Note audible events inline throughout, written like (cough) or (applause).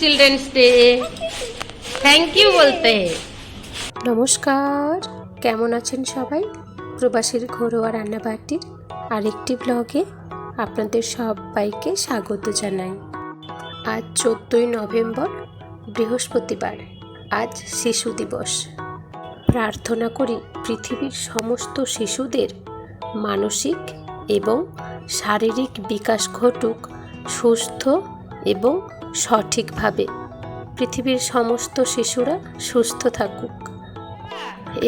Children's day thank you বলতে। নমস্কার, কেমন আছেন সবাই? প্রবাসীর ঘরোয়া রান্নাবাটির আরেকটি ব্লগে আপনাদের সবাইকে স্বাগত জানাই। আজ চোদ্দোই নভেম্বর, বৃহস্পতিবার, আজ শিশু দিবস। প্রার্থনা করি পৃথিবীর সমস্ত শিশুদের মানসিক এবং শারীরিক বিকাশ ঘটুক, সুস্থ এবং সঠিকভাবে। পৃথিবীর সমস্ত শিশুরা সুস্থ থাকুক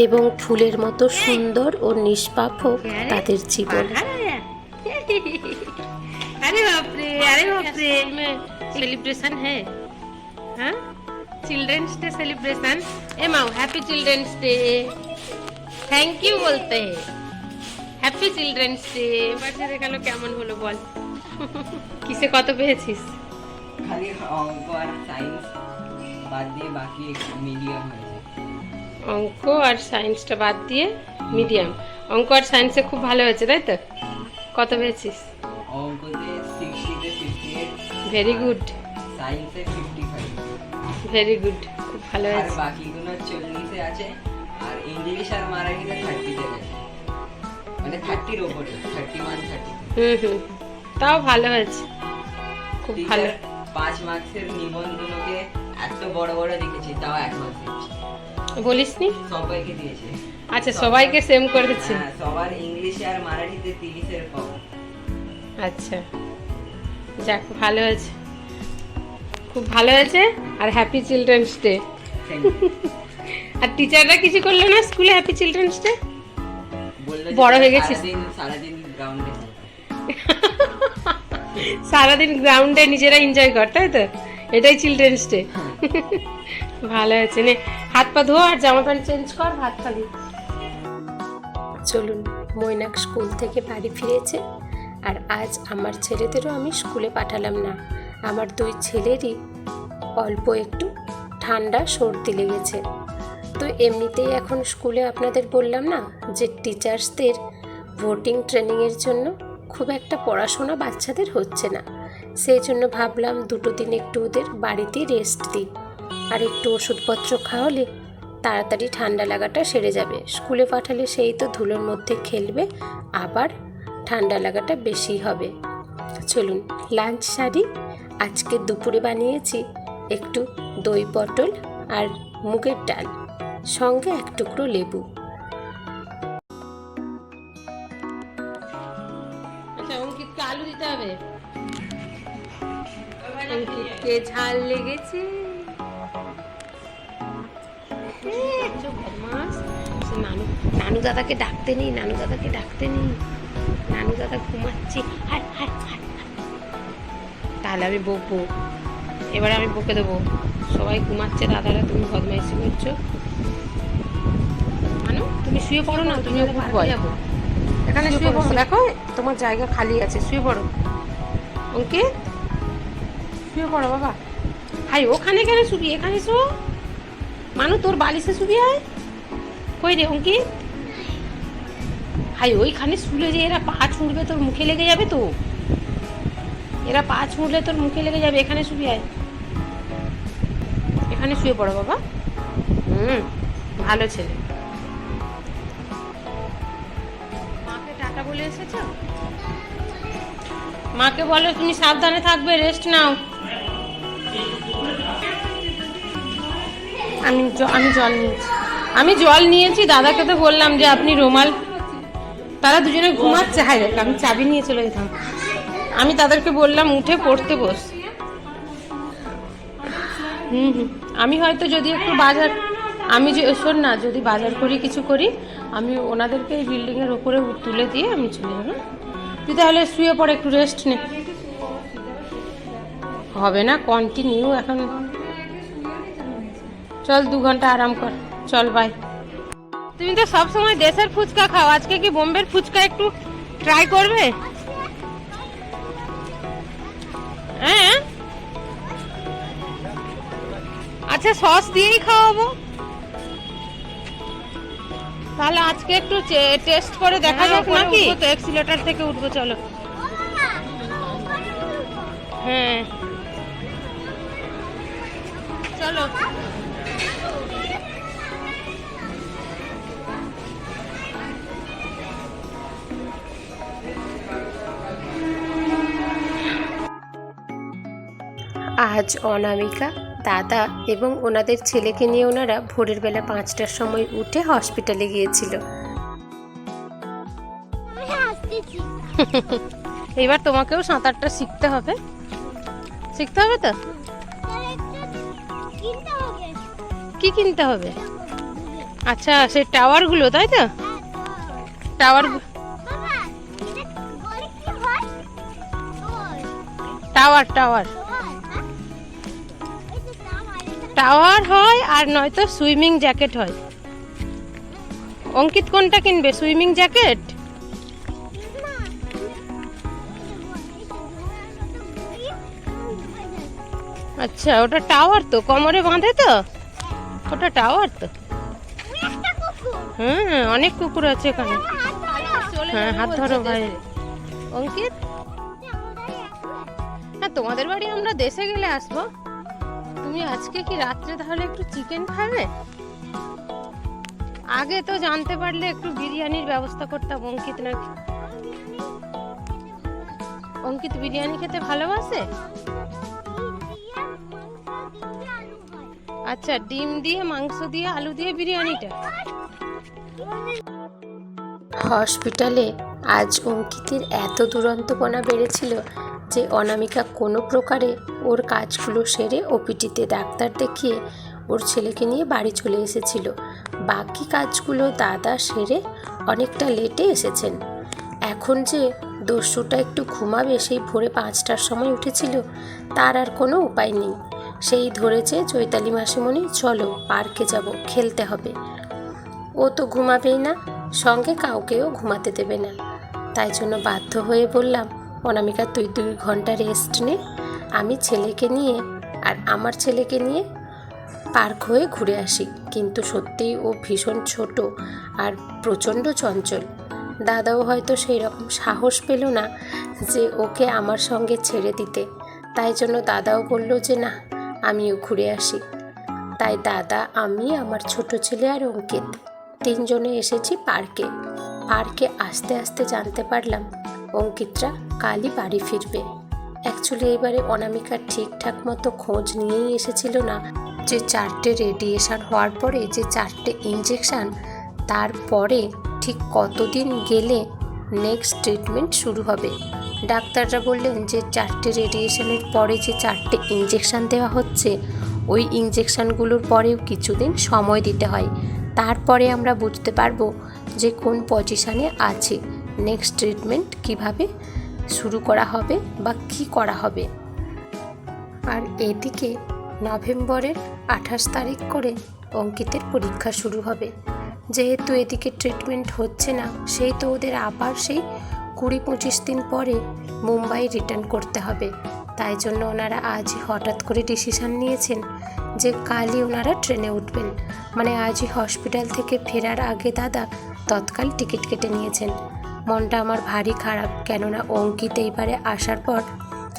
এবং ফুলের মতো সুন্দর ও নিষ্পাপ হোক তাদের জীবন। আরে বাপরে আরে বাপরে। সেলিব্রেশন হ্যাঁ হ্যাঁ? চিলড্রেন্স ডে সেলিব্রেশন এ মাও happy Children's Day thank you বলতে। হ্যাপি চিলড্রেন্স ডে বার্থডে গেল কেমন হলো বল? কিসে কত পেয়েছিস? খালি অঙ্ক আর সায়েন্স বাদ দিয়ে বাকি মিডিয়াম হয়েছে অঙ্ক আর সায়েন্সটা বাদ দিয়ে মিডিয়াম অঙ্ক আর সায়েন্সে খুব ভালো হয়েছে তাই তো? কত পেয়েছিস? অঙ্কতে সিক্সটিতে ফিফটি ভেরি গুড সায়েন্সে ফিফটি ফাইভ ভেরি গুড খুব ভালো হয়েছে। বাকিগুলো চল্লিশে আছে আর ইংলিশ আর মারাঠিতে থার্টিতে গেছে। মানে থার্টির ওপরে থার্টি ওয়ান থার্টি হুম হুম। তাও ভালো হয়েছে। খুব ভালো। পাঁচ মার্কসের এত বড় বড় লিখেছে তাও এক মার্কস বলিসনি? সবাইকে দিয়েছে। আচ্ছা সবাইকে সেম করেছে। হ্যাঁ, সবার ইংলিশে আর মারাঠিতে তিরিশের কম। আচ্ছা। যাক ভালো হয়েছে। খুব ভালো হয়েছে আর হ্যাপি চিলড্রেন্স ডে আর টিচাররা কিছু করল না স্কুলে হ্যাপি চিলড্রেন্স ডে বড় হয়ে গেছিস। সারাদিন সারাদিন গ্রাউন্ডে (laughs) সারাদিন গ্রাউন্ডে নিজেরা এনজয় কর, তাই তো? এটাই চিলড্রেন্স ডে ভালো হয়েছে নে, হাত পা ধো আর জামা প্যান্ট চেঞ্জ কর, ভাত খাবি। চলুন, মৈনাক স্কুল থেকে বাড়ি ফিরেছে। আর আজ আমার ছেলেদেরও আমি স্কুলে পাঠালাম না। আমার দুই ছেলেরই অল্প একটু ঠান্ডা সর্দি লেগেছে। তো এমনিতেই এখন স্কুলে আপনাদের বললাম না যে টিচার্সদের ভোটিং ট্রেনিংয়ের জন্য খুব একটা পড়াশোনা বাচ্চাদের হচ্ছে না। সেই জন্য ভাবলাম দুটো দিন একটু ওদের বাড়িতেই রেস্ট দিই। আর একটু ওষুধপত্র খাওয়ালে তাড়াতাড়ি ঠান্ডা লাগাটা সেরে যাবে। স্কুলে পাঠালে সেই তো ধুলোর মধ্যে খেলবে, আবার ঠান্ডা লাগাটা বেশি হবে। চলুন লাঞ্চ সারি। আজকে দুপুরে বানিয়েছি একটু দই পটল আর মুগের ডাল, সঙ্গে এক টুকরো লেবু। অঙ্কিতকে ঝাল লেগেছে? দেখছ নানু নানু দাদাকে ডাকতে নেই নানু দাদাকে ডাকতে নেই। নানু দাদা ঘুমাচ্ছে। হাট হাট হাট। তাহলে আমি বকবো। এবারে আমি বকে দেবো। সবাই ঘুমাচ্ছে দাদারা তুমি বদমাইশি করছ। মানু তুমি শুয়ে পড়ো না তুমি এখানে শুয়ে পড়ো দেখো তোমার জায়গা খালি আছে শুয়ে পড়ো। অঙ্কিত? শুয়ে পড়ো বাবা? হাই, ওখানে কেন শুবি? এখানে শো। মানু, তোর বালিশে শুবি আয় কই রে, অঙ্কিত? হাই, ওইখানে শুলে যে এরা পা ছুঁড়বে, তোর মুখে লেগে যাবে তো। এরা পা ছুঁড়লে তোর মুখে লেগে যাবে, এখানে শুবি আয় এখানে শুয়ে পড়ো বাবা। হুম, ভালো ছেলে। মাকে টাটা বলে এসেছ? মাকে বলো তুমি সাবধানে থাকবে রেস্ট নাও। আমি আমি জল নিয়েছি। আমি জল নিয়েছি, দাদাকে তো বললাম যে আপনি রুমাল তারা দুজনে ঘুমাচ্ছে হাই দেখ আমি চাবি নিয়ে চলে যেতাম আমি তাদেরকে বললাম, উঠে পড়তে বস। হুম হুম। আমি হয়তো যদি একটু বাজার আমি যে শোন না, যদি বাজার করি, কিছু করি, আমি ওনাদেরকে এই বিল্ডিংয়ের ওপরে তুলে দিয়ে আমি চলে যাব। তুই তাহলে শুয়ে পড়ে, একটু রেস্ট নে। হবে না কন্টিনিউ এখন চল দু ঘণ্টা আরাম কর। চল বাই তুমি তো সব সময় দেশের ফুচকা খাও। আজকে কি বোম্বের ফুচকা একটু ট্রাই করবে? হ্যাঁ আচ্ছা সস দিয়েই খাওয়াবো। তাহলে আজকে একটু টেস্ট করে দেখা যাক নাকি তো এক্সিলেটার থেকে উঠবো চলো। হ্যাঁ। চলো। আজ অনামিকা, দাদা এবং ওনাদের ছেলেকে নিয়ে ওনারা ভোরের বেলা পাঁচটার সময় উঠে হসপিটালে গিয়েছিল। (laughs) এবার তোমাকেও সাঁতারটা শিখতে হবে। শিখতে হবে তো? কি কিনতে হবে? আচ্ছা সেই টাওয়ারগুলো, তাই তো? Tower tower tower. টাওয়ার হয় আর নয়তো সুইমিং জ্যাকেট হয়। অঙ্কিত কোনটা কিনবে, সুইমিং জ্যাকেট? আচ্ছা ওটা টাওয়ার তো, কোমরে বাঁধে তো? ওটা টাওয়ার তো। হ্যাঁ অনেক কুকুর আছে এখানে। হ্যাঁ হাত ধরো ভাই। অঙ্কিত? হ্যাঁ তোমাদের বাড়ি আমরা দেশে গেলে আসব। তুমি আজকে কি রাত্রে তাহলে একটু চিকেন খাবে? আগে তো জানতে পারলে একটু বিরিয়ানির ব্যবস্থা করতাম, অঙ্কিত নাকি? অঙ্কিত বিরিয়ানি খেতে ভালোবাসে? আচ্ছা ডিম দিয়ে, মাংস দিয়ে, আলু দিয়ে বিরিয়ানিটা। হসপিটালে আজ অঙ্কিতের এত দুরন্তপনা বেড়েছিল যে অনামিকা কোনো প্রকারে ওর কাজগুলো সেরে ওপিটিতে ডাক্তার দেখিয়ে ওর ছেলেকে নিয়ে বাড়ি চলে এসেছিল। বাকি কাজগুলো দাদা সেরে অনেকটা লেটে এসেছেন। এখন যে দস্যুটা একটু ঘুমাবে সেই ভোরে পাঁচটার সময় উঠেছিল, তার আর কোনো উপায় নেই। সেই ধরেছে চৈতালি মাসিমণি, চলো, পার্কে যাব, খেলতে হবে। ও তো ঘুমাবেই না, সঙ্গে কাউকেও ঘুমাতে দেবে না। তাই জন্য বাধ্য হয়ে বললাম, অনামিকা, তুই দুই ঘণ্টা রেস্ট নে। আমি ছেলেকে নিয়ে আর আমার ছেলেকে নিয়ে পার্ক হয়ে ঘুরে আসি। কিন্তু সত্যিই ও ভীষণ ছোট আর প্রচণ্ড চঞ্চল। দাদাও হয়তো সেই রকম সাহস পেল না যে ওকে আমার সঙ্গে ছেড়ে দিতে। তাই জন্য দাদাও বলল যে, না, আমিও ঘুরে আসি। তাই দাদা, আমি, আমার ছোট ছেলে আর অঙ্কিত তিনজনে এসেছি পার্কে। পার্কে আস্তে আস্তে জানতে পারলাম অঙ্কিতরা কালই বাড়ি ফিরবে। অ্যাকচুয়ালি এবারে অনামিকা ঠিকঠাক মতো খোঁজ নিয়েই এসেছিল না। যে চারটে রেডিয়েশন হওয়ার পরে যে চারটে ইঞ্জেকশান তারপরে ঠিক কতদিন গেলে নেক্সট ট্রিটমেন্ট শুরু হবে? ডাক্তাররা বললেন যে চারটে রেডিয়েশনের পরে যে চারটে ইঞ্জেকশান দেওয়া হচ্ছে, ওই ইঞ্জেকশানগুলোর পরেও কিছুদিন সময় দিতে হয়। তারপরে আমরা বুঝতে পারব যে কোন পজিশানে আছে। নেক্সট ট্রিটমেন্ট কীভাবে শুরু করা হবে বা কি করা হবে। আর এদিকে নভেম্বরের আঠাশ তারিখ করে অঙ্কিতের পরীক্ষা শুরু হবে। যেহেতু এদিকে ট্রিটমেন্ট হচ্ছে না, সেই তো ওদের আবার সেই কুড়ি পঁচিশ দিন পরে মুম্বাই রিটার্ন করতে হবে। তাই জন্য ওনারা আজই হঠাৎ করে ডিসিশান নিয়েছেন যে কালই ওনারা ট্রেনে উঠবেন। মানে আজই হসপিটাল থেকে ফেরার আগে দাদা তৎকাল টিকিট কেটে নিয়েছেন। মনটা আমার ভারী খারাপ, কেননা অঙ্কিত এইবারে আসার পর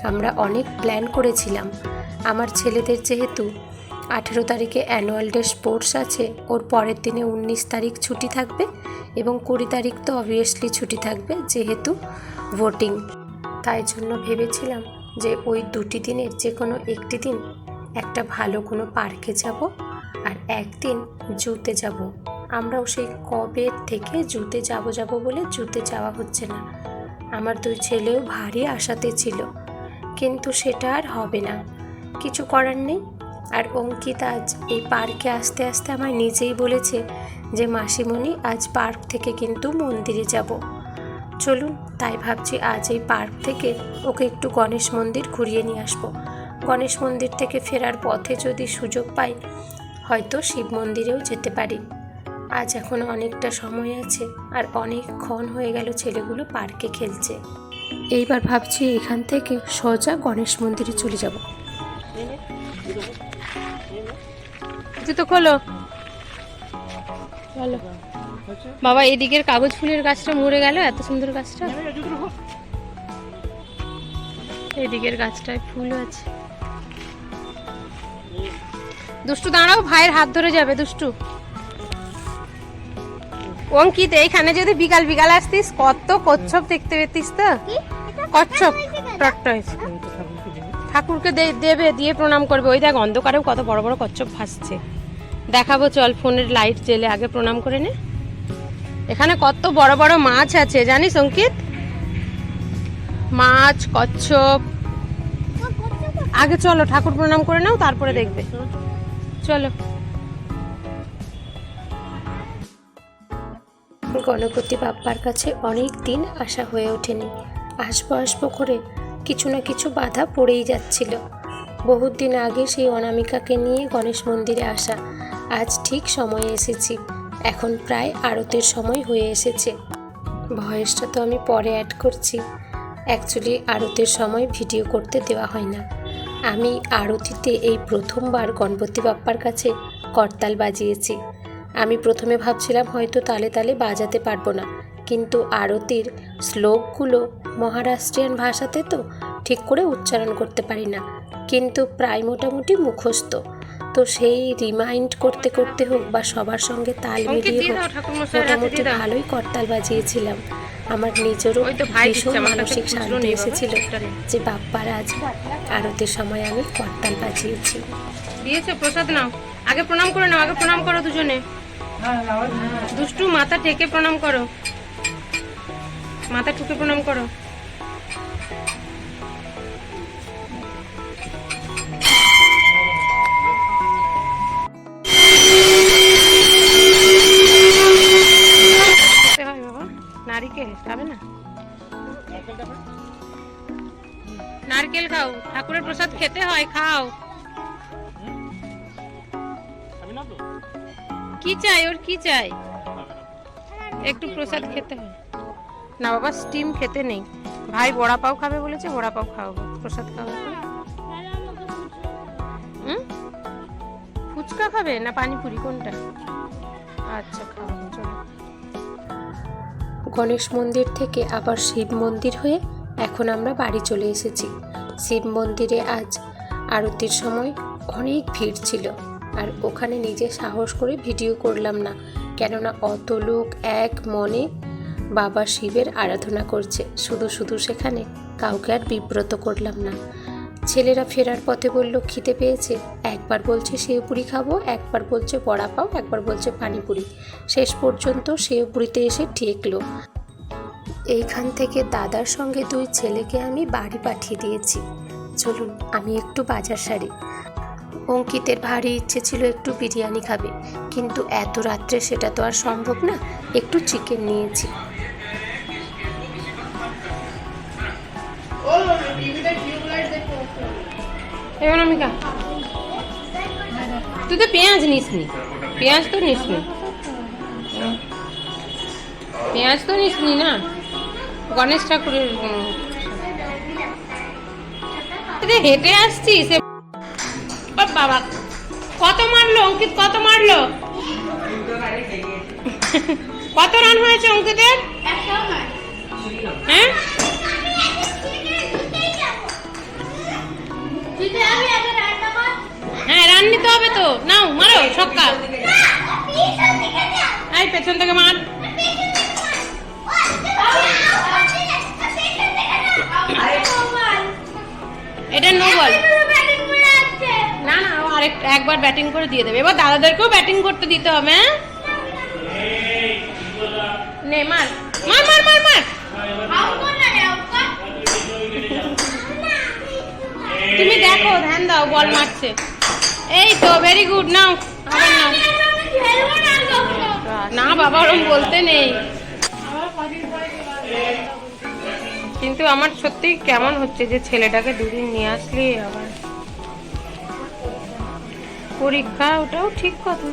আমরা অনেক প্ল্যান করেছিলাম। আমার ছেলেদের যেহেতু আঠেরো তারিখে অ্যানুয়াল ডে স্পোর্টস আছে, ওর পরের দিনে উনিশ তারিখ ছুটি থাকবে এবং কুড়ি তারিখ তো অবভিয়াসলি ছুটি থাকবে যেহেতু ভোটিং। তাই জন্য ভেবেছিলাম যে ওই দুটি দিনের যে কোনো একটি দিন একটা ভালো কোনো পার্কে যাব আর একদিন জুতে যাব। আমরাও সেই কবে থেকে জুতে যাব যাব বলে জুতে যাওয়া হচ্ছে না। আমার দুই ছেলেও ভারী আশাতে ছিল, কিন্তু সেটা আর হবে না। কিছু করার নেই। আর অঙ্কিত আজ এই পার্কে আসতে আসতে আমার নিজেই বলেছে যে, মাসিমণি, আজ পার্ক থেকে কিন্তু মন্দিরে যাব। চলুন, তাই ভাবছি আজ এই পার্ক থেকে ওকে একটু গণেশ মন্দির ঘুরিয়ে নিয়ে আসব। গণেশ মন্দির থেকে ফেরার পথে যদি সুযোগ পাই, হয়তো শিব মন্দিরেও যেতে পারি। আজ এখনও অনেকটা সময় আছে আর অনেকক্ষণ হয়ে গেল ছেলেগুলো পার্কে খেলছে। এইবার ভাবছি এখান থেকে সোজা গণেশ মন্দিরে চলে যাব। জুতো খোলো। বলো বাবা, এদিকের কাগজ ফুলের গাছটা মরে গেল, এত সুন্দর গাছটা। এদিকের গাছটায় ফুল আছে। দুষ্টু, দাঁড়াও, ভাইয়ের হাত ধরে যাবে, দুষ্টু। অঙ্কিত এইখানে যদি বিকাল বিকাল আসতিস কত কচ্ছপ দেখতে পেতিস তো? কচ্ছপ ঠাকুরকে দে- দেবে দিয়ে প্রণাম করবে। ওই দেখ অন্ধকারেও কত বড় বড় কচ্ছপ ভাসছে। দেখাবো চল ফোনের লাইট জেলে আগে প্রণাম করে নে। এখানে কত বড় বড় মাছ আছে জানিস অঙ্কিত? মাছ কচ্ছপ। আগে চলো ঠাকুর প্রণাম করে নাও তারপরে দেখবে। চলো। গণপতি বাপ্পার কাছে অনেক দিন আশা হয়ে ওঠেনি। আসব আসব করে কিছু না কিছু বাধা পড়েই যাচ্ছিল। বহুত দিন আগে সেই অনামিকাকে নিয়ে গণেশ মন্দিরে আসা। আজ ঠিক সময়ে এসেছি। এখন প্রায় আরতের সময় হয়ে এসেছে। ভয়েসটা তো আমি পরে অ্যাড করছি। অ্যাকচুয়ালি আরতের সময় ভিডিও করতে দেওয়া হয় না। আমি আরতিতে এই প্রথমবার গণপতি বাপ্পার কাছে করতাল বাজিয়েছি। আমি প্রথমে ভাবছিলাম হয়তো তালে তালে বাজাতে পারব না। কিন্তু আরতির শ্লোকগুলো মহারাষ্ট্রিয়ান ভাষাতে তো ঠিক করে উচ্চারণ করতে পারি না। কিন্তু প্রায় মোটামুটি মুখস্থ। তো সেই রিমাইন্ড করতে করতে হোক বা সবার সঙ্গে তাল মিলিয়ে হোক মোটামুটি ভালোই করতাল বাজিয়েছিলাম। আমার নিজেরও ভীষণ মানসিক শান্তি এসেছিল যে বাপ্পার আজ আরতির সময় আমি করতাল বাজিয়েছি। দিয়েছ প্রসাদ নাও। আগে প্রণাম করে নাও আগে প্রণাম করো দুজনে। দুষ্টু, মাথা ঠেকে প্রণাম করো। মাথা ঠুকে প্রণাম করো। নারিকেল না? নারকেল খাও, ঠাকুরের প্রসাদ খেতে হয়, খাও। কি চাই ওর কি চাই? একটু প্রসাদ খেতে হয় না বাবা স্টিম খেতে নেই। ভাই বড়া পাও খাবে বলেছে বড়া পাও খাওয়াবো প্রসাদ খাওয়াবো হুম? ফুচকা খাবে না পানিপুরি কোনটা? আচ্ছা খাওয়াবো চলো। গণেশ মন্দির থেকে আবার শিব মন্দির হয়ে এখন আমরা বাড়ি চলে এসেছি। শিব মন্দিরে আজ আরতির সময় অনেক ভিড় ছিল। আর ওখানে নিজে সাহস করে ভিডিও করলাম না। কেননা অত লোক এক মনে বাবা শিবের আরাধনা করছে। শুধু শুধু সেখানে কাউকে আর বিব্রত করলাম না। ছেলেরা ফেরার পথে বলল, খিদে পেয়েছে? একবার বলছে সেওপুরি খাব, একবার বলছে বড়া পাও, একবার বলছে পানিপুরি। শেষ পর্যন্ত সেওপুরিতে এসে ঠেকলো। এইখান থেকে দাদার সঙ্গে দুই ছেলেকে আমি বাড়ি পাঠিয়ে দিয়েছি। চলুন, আমি একটু বাজার সারি। অঙ্কিতের ভারী ইচ্ছে ছিল একটু বিরিয়ানি খাবে, কিন্তু এত রাত্রে সেটা তো আর সম্ভব না, একটু চিকেন নিয়েছি। তুই তো পেঁয়াজ নিস নি পেঁয়াজ তো নিস নি পেঁয়াজ তো নিস নি? গণেশ ঠাকুরের হেঁটে আসছিস বাবা কত মারলো অঙ্কিত কত মারলো? কত রান হয়েছে অঙ্কিতের? হ্যাঁ? হ্যাঁ রান নিতে হবে তো। নাও মারো ছক্কা। এই পেছন থেকে মার। এটা নো বল না না, ও আরেক একবার ব্যাটিং করে দিয়ে দেবে। এবার দাদাদেরকেও ব্যাটিং করতে দিতে হবে হ্যাঁ? নে, মার। মার মার মার মার। তুমি দেখো, ধ্যান দাও, বল মারছে। এই তো ভেরি গুড নাও। না, বাবা, ওরম বলতে নেই। কিন্তু আমার সত্যি কেমন হচ্ছে যে ছেলেটাকে দুদিন নিয়ে আসলে আবার পরীক্ষা, ওটাও ঠিক কথা।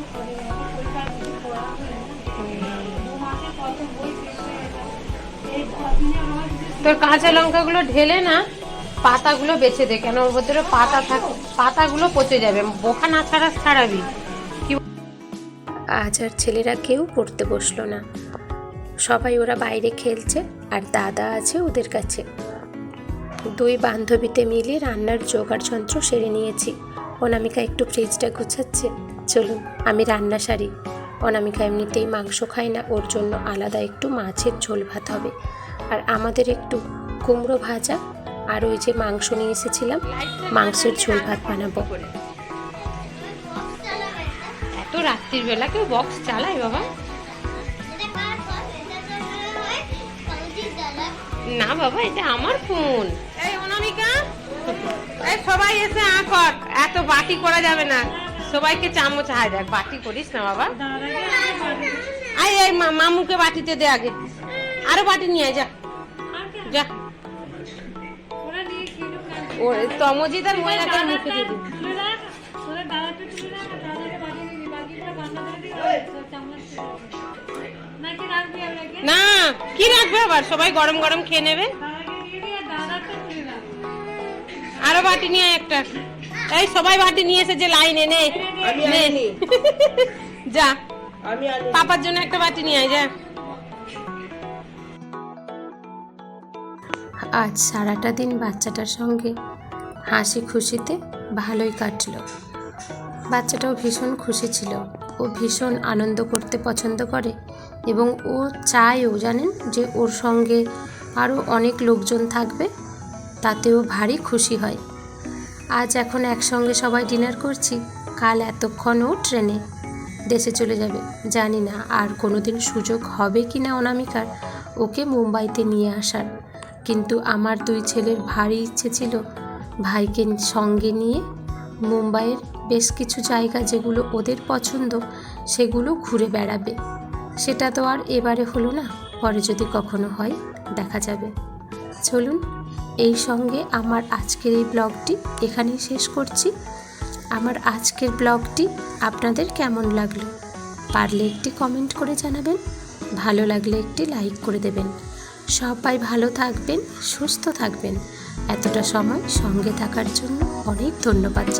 তোর কাঁচা লঙ্কাগুলো ঢেলে না, পাতাগুলো বেছে দে, কেন ওর ভেতরে পাতা থাকে, পাতাগুলো পচে যাবে বোখা না ছাড়া ছাড়াবি। আজ আর ছেলেরা কেউ পড়তে বসল না। সবাই ওরা বাইরে খেলছে, আর দাদা আছে ওদের কাছে। দুই বান্ধবীতে মিলে রান্নার জোগাড় যন্ত্র সেরে নিয়েছি। অনামিকা একটু ফ্রিজটা গুছাচ্ছে। চলুন আমি রান্না সারি। অনামিকা এমনিতেই মাংস খায় না ওর জন্য আলাদা একটু মাছের ঝোল ভাত হবে। আর আমাদের একটু কুমড়ো ভাজা আর ওই যে মাংস নিয়ে এসেছিলাম মাংসের ঝোল ভাত বানাবো। এত রাত্রির বেলা কেউ বক্স চালায় বাবা? না বাবা এটা আমার ফোন এই অনামিকা? এই সবাই এসে আ এত বাটি করা যাবে না। সবাইকে চামচ, হায় দেখ, বাটি করিস না বাবা। আয়, এই মামুকে বাটিতে দে আগে। আরও বাটি নিয়ে যা। যা। ও তমজিৎ আর ময়নাকে মুখে দিয়ে না, কি রাখবে আবার? সবাই গরম গরম খেয়ে নেবে? আরও বাটি নিয়ে একটা। এই সবাই বাটি নিয়ে এসেছে লাইনে নে। নে। (laughs) যা। পাপার জন্য একটা বাটি নিয়ে আয় যা। আজ সারাটা দিন বাচ্চাটার সঙ্গে হাসি খুশিতে ভালোই কাটলো। বাচ্চাটাও ভীষণ খুশি ছিল। ও ভীষণ আনন্দ করতে পছন্দ করে এবং ও চায়ও জানেন যে ওর সঙ্গে আরও অনেক লোকজন থাকবে। তাতেও ভারী খুশি হয়। আজ এখন একসঙ্গে সবাই ডিনার করছি, কাল এতক্ষণ ও ট্রেনে। দেশে চলে যাবে, জানি না আর কোনো দিন সুযোগ হবে কি না অনামিকার, ওকে মুম্বাইতে নিয়ে আসার। কিন্তু আমার দুই ছেলের ভারী ইচ্ছে ছিল ভাইকে সঙ্গে নিয়ে মুম্বাইয়ের বেশ কিছু জায়গা যেগুলো ওদের পছন্দ, সেগুলো ঘুরে বেড়াবে। সেটা তো আর এবারে হলো না, পরে যদি কখনো হয়, দেখা যাবে। চলুন এই সঙ্গে আমার আজকের এই ব্লগটি এখানেই শেষ করছি। আমার আজকের ব্লগটি আপনাদের কেমন লাগল? পারলে একটি কমেন্ট করে জানাবেন, ভালো লাগলে একটি লাইক করে দেবেন। সবাই ভালো থাকবেন, সুস্থ থাকবেন। এতটা সময় সঙ্গে থাকার জন্য অনেক ধন্যবাদ